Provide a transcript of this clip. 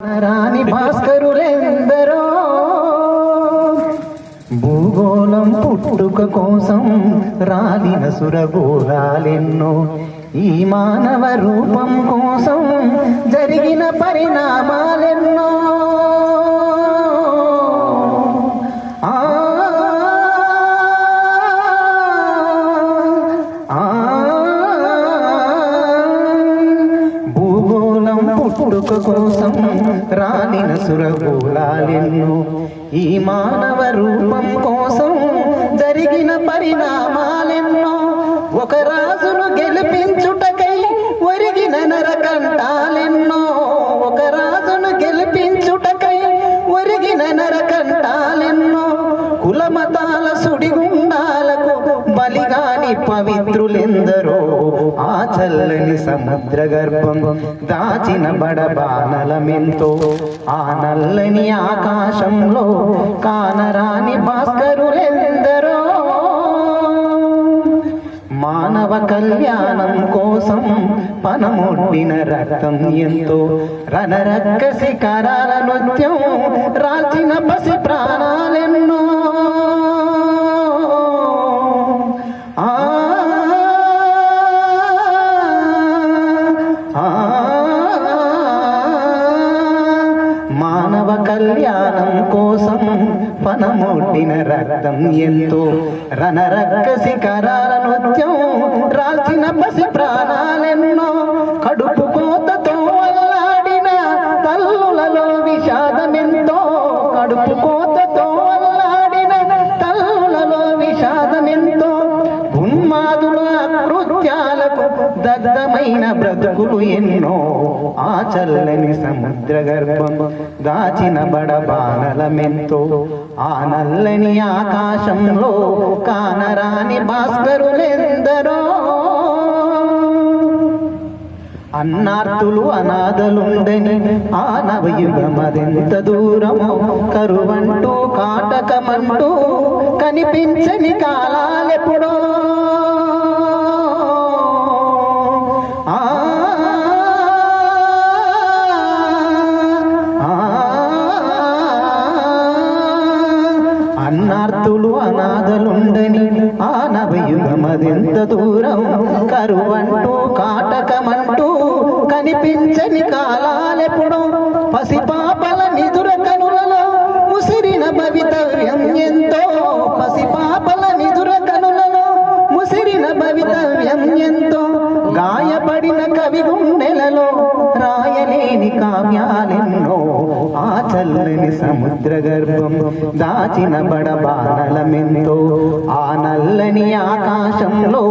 రాణి భాస్కరులెందరో భూగోళం పుట్టుక కోసం రాలిన సురగోళాలెన్నో ఈ మానవ రూపం కోసం జరిగిన పరిణామాలెన్నో. పుట్టుక కోసం రాలిన సురగోళాలెన్ను. ఈ మానవ రూపం కోసం జరిగిన పరిణామాలెన్నో. ఒక రాజును గెలిపించుటకై ఒరిగిన నరకంటాలెన్నో ఒక రాజును గెలిపించుటకై ఒరిగిన నరకంటాలెన్నో కులమతాల సుడిగుండాలకు బలిగాని పవిత్రులెందరో. ఆ చల్లని సముద్ర గర్భం దాచిన బడబానలమెంతో ఆ నల్లని ఆకాశంలో కానరాని భాస్కరులెందరో. మానవ కళ్యాణం కోసం పనముట్టిన రక్తం ఎంతో రణరక్కసి కరాల నృత్యం రాచిన పసి ప్రాణాలెన్నో కళ్యాణం కోసం పనమొట్టిన రక్తం ఎంతో రణరక్కసి కరాల నృత్యం రాసిన పసి ప్రాణాలెన్నో దగ్ధమైన బ్రతుకులు ఎన్నో ఆ చల్లని సముద్ర గర్భం దాచిన బడబానలమెంతో ఆ నల్లని ఆకాశంలో కానరాని భాస్కరులెందరో. అన్నార్తులు అనాథలుండని ఆ నవయుగమదెంత దూరమో కరువంటూ కాటకమంటూ కనిపించని కాలాలెప్పుడో. అన్నార్థులు అనాథలుండని ఆనవయుగమదెంత దూరం కరువంటూ కాటకమంటూ కనిపించని కాలాలెప్పుడు పసిపా గాయపడిన కవి గుండెలలో రాయలేని కావ్యాలెన్నో ఆ చల్లని సముద్ర గర్భం దాచిన బడబానలమెంతో ఆ నల్లని ఆకాశంలో